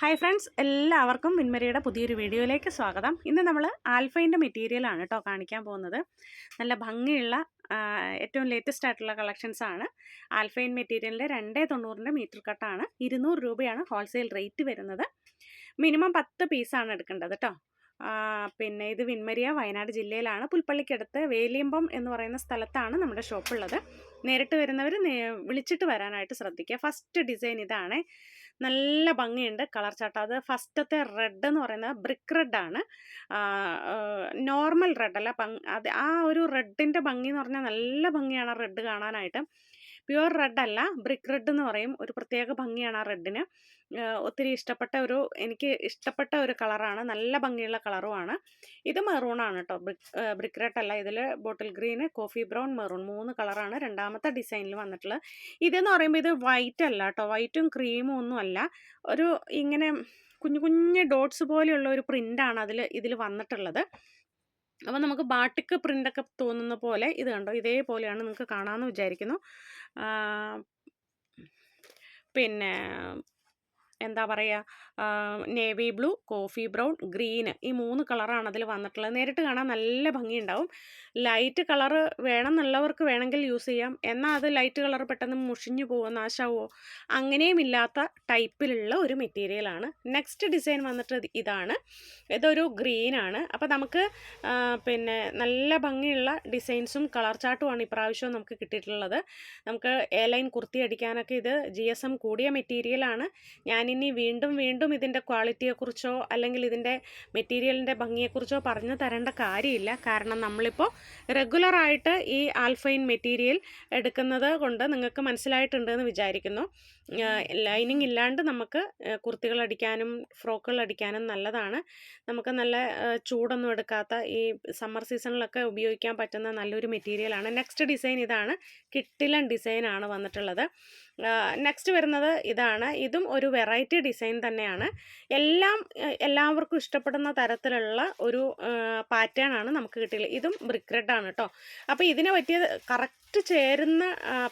Hi friends എല്ലാവർക്കും മിൻമരിയുടെ പുതിയൊരു വീഡിയോയിലേക്ക് സ്വാഗതം. ഇന്ന് നമ്മൾ ആൽഫൈന്റെ മെറ്റീരിയലാണ് കേട്ടോ കാണിക്കാൻ പോകുന്നത്. നല്ല ഭംഗിയുള്ള ഏറ്റവും ലേറ്റസ്റ്റ് ആയിട്ടുള്ള കളക്ഷൻസ് ആണ്. ആൽഫൈൻ മെറ്റീരിയലിന്റെ രണ്ടേ തൊണ്ണൂറിന്റെ മീറ്റർ കട്ടാണ് ഇരുന്നൂറ് രൂപയാണ് ഹോൾസെയിൽ റേറ്റ് വരുന്നത്. മിനിമം പത്ത് പീസാണ് എടുക്കേണ്ടത് കേട്ടോ പിന്നെ ഇത് വിൻമരിയ വയനാട് ജില്ലയിലാണ്. പുൽപ്പള്ളിക്കടുത്ത് വേലിയമ്പം എന്ന് പറയുന്ന സ്ഥലത്താണ് നമ്മുടെ ഷോപ്പുള്ളത് നേരിട്ട് വരുന്നവർ വിളിച്ചിട്ട് വരാനായിട്ട് ശ്രദ്ധിക്കുക. ഫസ്റ്റ് ഡിസൈൻ ഇതാണ്. നല്ല ഭംഗിയുണ്ട് കളർ ചാട്ടം അത് ഫസ്റ്റത്തെ റെഡ് എന്ന് പറയുന്നത് ബ്രിക്ക് റെഡാണ് നോർമൽ റെഡ് അല്ല ആ ഒരു റെഡിന്റെ ഭംഗി എന്ന് പറഞ്ഞാൽ നല്ല ഭംഗിയാണ് റെഡ് കാണാനായിട്ട്. പ്യുവർ റെഡ് അല്ല ബ്രിക്ക് റെഡ് എന്ന് പറയും. ഒരു പ്രത്യേക ഭംഗിയാണ് ആ റെഡിന്. ഒത്തിരി ഇഷ്ടപ്പെട്ട ഒരു എനിക്ക് ഇഷ്ടപ്പെട്ട ഒരു കളറാണ്. നല്ല ഭംഗിയുള്ള കളറുമാണ്. ഇത് മെറൂണാണ് കേട്ടോ. ബ്രിക്ക് ബ്രിക്ക് റെഡ് അല്ല ഇതിൽ bottle green coffee brown maroon മൂന്ന് കളറാണ് രണ്ടാമത്തെ ഡിസൈനിൽ വന്നിട്ടുള്ളത്. ഇതെന്ന് പറയുമ്പോൾ ഇത് വൈറ്റ് അല്ല കേട്ടോ. വൈറ്റും ക്രീമും ഒന്നും അല്ല. ഒരു ഇങ്ങനെ കുഞ്ഞു കുഞ്ഞു ഡോട്ട്സ് പോലെയുള്ള ഒരു പ്രിന്റാണ് അതിൽ ഇതിൽ വന്നിട്ടുള്ളത്. അപ്പോൾ നമുക്ക് ബാട്ടിക്ക് പ്രിന്റൊക്കെ തോന്നുന്ന പോലെ ഇത് കണ്ടോ? ഇതേപോലെയാണ് നിങ്ങൾക്ക് കാണാമെന്ന് വിചാരിക്കുന്നു. പിന്നെ എന്താ പറയുക navy blue coffee brown green ഈ മൂന്ന് കളറാണ് അതിൽ വന്നിട്ടുള്ളത്. നേരിട്ട് കാണാൻ നല്ല ഭംഗിയുണ്ടാവും. ലൈറ്റ് കളറ് വേണം എന്നുള്ളവർക്ക് വേണമെങ്കിൽ യൂസ് ചെയ്യാം. എന്നാൽ അത് ലൈറ്റ് കളർ പെട്ടെന്ന് മുഷിഞ്ഞു പോവോ നാശാവോ അങ്ങനെയും ഇല്ലാത്ത ടൈപ്പിലുള്ള ഒരു മെറ്റീരിയലാണ് നെക്സ്റ്റ് ഡിസൈൻ വന്നിട്ട് ഇതാണ്. ഇതൊരു ഗ്രീനാണ് അപ്പോൾ നമുക്ക് പിന്നെ നല്ല ഭംഗിയുള്ള ഡിസൈൻസും കളർ ചാർട്ടുമാണ് ഇപ്രാവശ്യം നമുക്ക് കിട്ടിയിട്ടുള്ളത്. നമുക്ക് എ ലൈൻ കുർത്തി അടിക്കാനൊക്കെ ഇത് ജി എസ് എം കൂടിയ മെറ്റീരിയലാണ് ഞാനിനി വീണ്ടും വീണ്ടും ഇതിന്റെ ക്വാളിറ്റിയെക്കുറിച്ചോ അല്ലെങ്കിൽ ഇതിന്റെ മെറ്റീരിയലിന്റെ ഭംഗിയെക്കുറിച്ചോ പറഞ്ഞു തരേണ്ട കാര്യമില്ല. കാരണം നമ്മളിപ്പോൾ റെഗുലറായിട്ട് ഈ ആൽഫൈൻ മെറ്റീരിയൽ എടുക്കുന്നത് കൊണ്ട് നിങ്ങൾക്ക് മനസ്സിലായിട്ടുണ്ടെന്ന് വിചാരിക്കുന്നു. ലൈനിങ് ഇല്ലാണ്ട് നമുക്ക് കുർത്തികൾ അടിക്കാനും ഫ്രോക്കുകൾ അടിക്കാനും നല്ലതാണ്. നമുക്ക് നല്ല ചൂടൊന്നും എടുക്കാത്ത ഈ സമ്മർ സീസണിലൊക്കെ ഉപയോഗിക്കാൻ പറ്റുന്ന നല്ലൊരു മെറ്റീരിയലാണ്. നെക്സ്റ്റ് ഡിസൈൻ ഇതാണ്. കിട്ടിലൻ ഡിസൈനാണ് വന്നിട്ടുള്ളത്. നെക്സ്റ്റ് വരുന്നത് ഇതാണ്. ഇതും ഒരു വെറൈറ്റി ഡിസൈൻ തന്നെയാണ്. എല്ലാം എല്ലാവർക്കും ഇഷ്ടപ്പെടുന്ന തരത്തിലുള്ള ഒരു പാറ്റേൺ ആണ് നമുക്ക് കിട്ടിയത്. ഇതും ബ്രിക്ക് റെഡ് ആണ് കേട്ടോ അപ്പോൾ ഇതിനെ പറ്റിയ കറക്റ്റ് ചേരുന്ന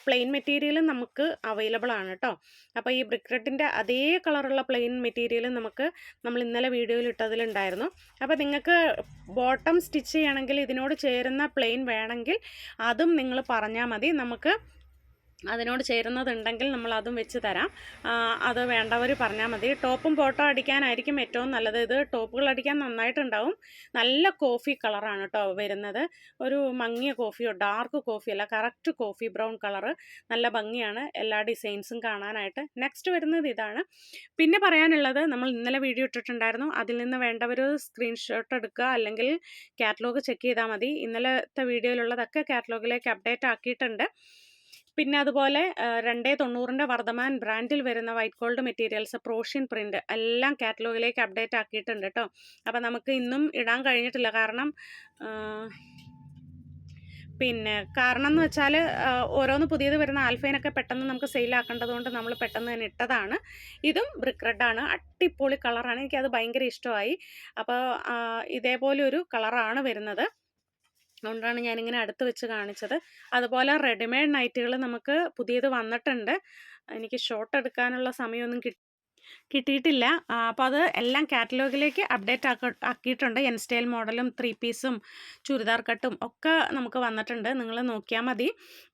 പ്ലെയിൻ മെറ്റീരിയലും നമുക്ക് അവൈലബിൾ ആണ് കേട്ടോ അപ്പോൾ ഈ ബ്രിക്ക് റെഡിന്റെ അതേ കളറുള്ള പ്ലെയിൻ മെറ്റീരിയലും നമുക്ക് നമ്മൾ ഇന്നലെ വീഡിയോയിൽ ഇട്ടതിലുണ്ടായിരുന്നു. അപ്പോൾ നിങ്ങൾക്ക് ബോട്ടം സ്റ്റിച്ച് ചെയ്യണമെങ്കിൽ ഇതിനോട് ചേരുന്ന പ്ലെയിൻ വേണമെങ്കിൽ അതും നിങ്ങൾ പറഞ്ഞാൽ മതി. നമുക്ക് അതിനോട് ചേരുന്നതുണ്ടെങ്കിൽ നമ്മൾ അതും വെച്ച് തരാം. അത് വേണ്ടവർ പറഞ്ഞാൽ മതി. ടോപ്പും ഫോട്ടോ അടിക്കാനായിരിക്കും ഏറ്റവും നല്ലത്. ഇത് ടോപ്പുകൾ അടിക്കാൻ നന്നായിട്ടുണ്ടാവും. നല്ല കോഫി കളറാണ് കേട്ടോ വരുന്നത്. ഒരു മങ്ങിയ കോഫിയോ ഡാർക്ക് കോഫിയല്ല കറക്റ്റ് കോഫി ബ്രൗൺ കളറ്. നല്ല ഭംഗിയാണ്. എല്ലാ ഡിസൈൻസും കാണാനായിട്ട്. നെക്സ്റ്റ് വരുന്നത് ഇതാണ്. പിന്നെ പറയാനുള്ളത് നമ്മൾ ഇന്നലെ വീഡിയോ ഇട്ടിട്ടുണ്ടായിരുന്നു. അതിൽ നിന്ന് വേണ്ടവർ സ്ക്രീൻഷോട്ട് എടുക്കുക അല്ലെങ്കിൽ കാറ്റലോഗ് ചെക്ക് ചെയ്താൽ മതി. ഇന്നലത്തെ വീഡിയോയിലുള്ളതൊക്കെ കാറ്റലോഗിലേക്ക് അപ്ഡേറ്റ് ആക്കിയിട്ടുണ്ട്. പിന്നെ അതുപോലെ രണ്ടേ തൊണ്ണൂറിന്റെ വർദ്ധമാൻ ബ്രാൻഡിൽ വരുന്ന വൈറ്റ് ഗോൾഡ് മെറ്റീരിയൽസ് പ്രോഷ്യൻ പ്രിന്റ് എല്ലാം കാറ്റലോഗിലേക്ക് അപ്ഡേറ്റ് ആക്കിയിട്ടുണ്ട് കേട്ടോ അപ്പോൾ നമുക്ക് ഇന്നും ഇടാൻ കഴിഞ്ഞിട്ടില്ല. കാരണം പിന്നെ കാരണം എന്ന് വെച്ചാൽ ഓരോന്ന് പുതിയത് വരുന്ന ആൽഫൈനൊക്കെ പെട്ടെന്ന് നമുക്ക് സെയിലാക്കേണ്ടത് കൊണ്ട് നമ്മൾ പെട്ടെന്ന് തന്നെ ഇട്ടതാണ്. ഇതും ബ്രിക്ക് റെഡാണ് അടിപൊളി കളറാണ്. എനിക്കത് ഭയങ്കര ഇഷ്ടമായി. അപ്പോൾ ഇതേപോലെ ഒരു കളറാണ് വരുന്നത്. അതുകൊണ്ടാണ് ഞാനിങ്ങനെ അടുത്ത് വെച്ച് കാണിച്ചത്. അതുപോലെ റെഡിമെയ്ഡ് നൈറ്റുകൾ നമുക്ക് പുതിയത് വന്നിട്ടുണ്ട്. എനിക്ക് ഷോട്ട് എടുക്കാനുള്ള സമയമൊന്നും കിട്ടി കിട്ടിയിട്ടില്ല. അപ്പോൾ അത് എല്ലാം കാറ്റലോഗിലേക്ക് അപ്ഡേറ്റ് ആക്ക ആക്കിയിട്ടുണ്ട്. എൻ സ്റ്റൈൽ മോഡലും ത്രീ പീസും ചുരിദാർ കട്ടും ഒക്കെ നമുക്ക് വന്നിട്ടുണ്ട്. നിങ്ങൾ നോക്കിയാൽ മതി.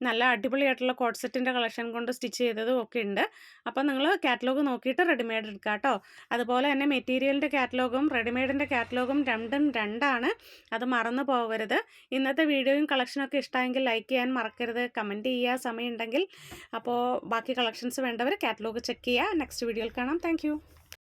നല്ല അടിപൊളിയായിട്ടുള്ള കോഡ് സെറ്റിന്റെ കളക്ഷൻ കൊണ്ട് സ്റ്റിച്ച് ചെയ്തതും ഒക്കെ ഉണ്ട്. അപ്പോൾ നിങ്ങൾ കാറ്റലോഗ് നോക്കിയിട്ട് റെഡിമെയ്ഡ് എടുക്കുക കേട്ടോ. അതുപോലെ തന്നെ മെറ്റീരിയലിന്റെ കാറ്റലോഗും റെഡിമെയ്ഡിന്റെ കാറ്റലോഗും രണ്ടും രണ്ടാണ്. അത് മറന്നു പോകരുത്. ഇന്നത്തെ വീഡിയോയും കളക്ഷനൊക്കെ ഇഷ്ടമായെങ്കിൽ ലൈക്ക് ചെയ്യാൻ മറക്കരുത്. കമന്റ് ചെയ്യുക സമയമുണ്ടെങ്കിൽ. അപ്പോൾ ബാക്കി കളക്ഷൻസ് വേണ്ടവർ കാറ്റലോഗ് ചെക്ക് ചെയ്യുക. നെക്സ്റ്റ് വീഡിയോയിൽ കാണാം. താങ്ക്